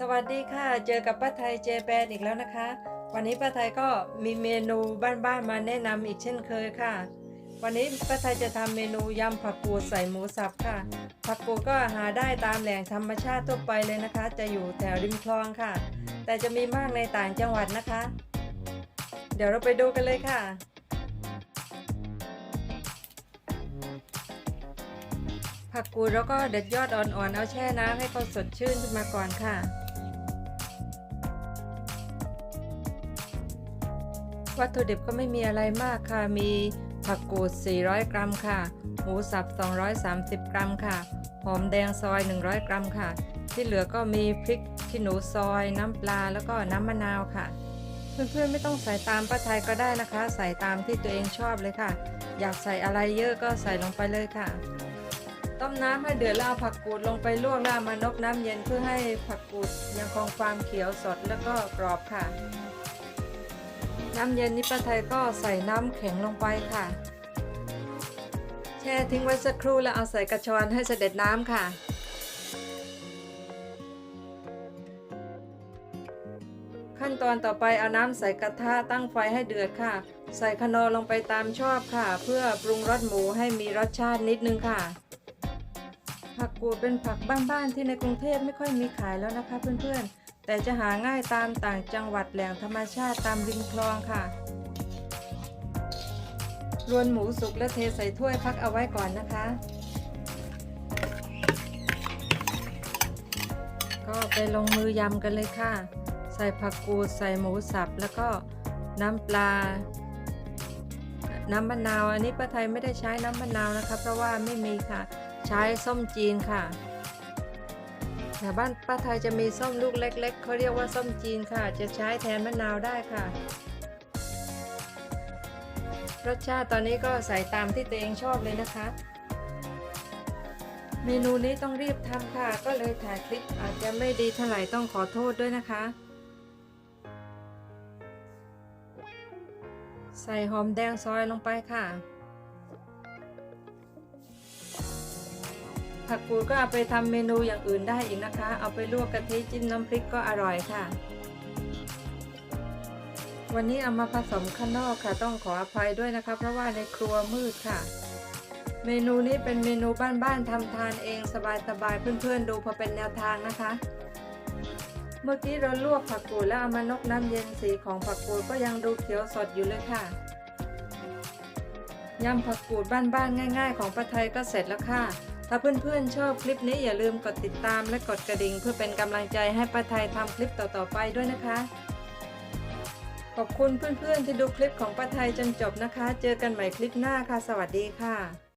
สวัสดีค่ะ เจอกับป้าไทยเจแปนอีกแล้วนะคะ วันนี้ป้าไทยก็มีเมนูบ้านๆมาแนะนำอีกเช่นเคยค่ะ วันนี้ป้าไทยจะทำเมนูยำผักกูดใส่หมูสับค่ะ ผักกูดก็หาได้ตามแหล่งธรรมชาติทั่วไปเลยนะคะ จะอยู่แถวริมคลองค่ะ แต่จะมีมากในต่างจังหวัดนะคะ เดี๋ยวเราไปดูกันเลยค่ะผักกูดแล้วก็เด็ดยอดอ่อนๆ เอาแช่น้ำให้เขาสดชื่นขึ้นมาก่อนค่ะ วัตถุดิบก็ไม่มีอะไรมากค่ะ มีผักกูด 400 กรัมค่ะ หมูสับ 230 กรัมค่ะ หอมแดงซอย 100 กรัมค่ะ ที่เหลือก็มีพริกขี้หนูซอย น้ำปลา แล้วก็น้ำมะนาวค่ะ เพื่อนๆไม่ต้องใส่ตามป้าไทยก็ได้นะคะ ใส่ตามที่ตัวเองชอบเลยค่ะ อยากใส่อะไรเยอะก็ใส่ลงไปเลยค่ะ ต้มน้ำให้เดือดแล้วเอาผักกูดลงไปลวกแล้วมานกน้ำเย็นเพื่อให้ผักกูดยังคงความเขียวสดแล้วก็กรอบค่ะ น้ำเย็นนี้ป้าไทยก็ใส่น้ำแข็งลงไปค่ะ แช่ทิ้งไว้สักครู่แล้วเอาใส่กระชอนให้เสด็จน้ำค่ะขั้นตอนต่อไปเอาน้ำใส่กระทะตั้งไฟให้เดือดค่ะ ใส่คะนอลงไปตามชอบค่ะ เพื่อปรุงรสหมูให้มีรสชาตินิดนึงค่ะ ผักกูดเป็นผักบ้านๆที่ในกรุงเทพไม่ค่อยมีขายแล้วนะคะเพื่อนๆ แต่จะหาง่ายตามต่างจังหวัดแหล่งธรรมชาติตามริมคลองค่ะ รวนหมูสุกและเทใส่ถ้วยพักเอาไว้ก่อนนะคะ ก็ไปลงมือยำกันเลยค่ะ ใส่ผักกูดใส่หมูสับแล้วก็น้ำปลา น้ำมะนาว อันนี้ป้าไทยไม่ได้ใช้น้ำมะนาวนะคะ เพราะว่าไม่มีค่ะ ใช้ส้มจีนค่ะ แถวบ้านป้าไทยจะมีส้มลูกเล็ก ๆเขาเรียกว่าส้มจีนค่ะ จะใช้แทนมะนาวได้ค่ะ รสชาติตอนนี้ก็ใส่ตามที่ตัวเองชอบเลยนะคะ เมนูนี้ต้องรีบทำค่ะ ก็เลยถ่ายคลิปอาจจะไม่ดีเท่าไหร่ต้องขอโทษด้วยนะคะ ใส่หอมแดงซอยลงไปค่ะ ผักกูดก็เอาไปทำเมนูอย่างอื่นได้อีกนะคะ เอาไปลวกกะทิจิ้มน้ำพริกก็อร่อยค่ะ วันนี้เอามาผสมข้างนอกค่ะ ต้องขออภัยด้วยนะคะ เพราะว่าในครัวมืดค่ะ เมนูนี้เป็นเมนูบ้านๆทำทานเองสบายๆเพื่อนๆ ดูพอเป็นแนวทางนะคะ เมื่อกี้เราลวกผักกูดแล้วเอามานกน้ำเย็นสีของผักกูดก็ยังดูเขียวสดอยู่เลยค่ะยำผักกูดบ้านๆง่าย ๆ ของป้าไทยก็เสร็จแล้วค่ะ ถ้าเพื่อนๆชอบคลิปนี้อย่าลืมกดติดตามและกดกระดิ่ง เพื่อเป็นกำลังใจให้ป้าไทยทำคลิปต่อๆไปด้วยนะคะ ขอบคุณเพื่อนๆที่ดูคลิปของป้าไทยจนจบนะคะ เจอกันใหม่คลิปหน้าค่ะ สวัสดีค่ะ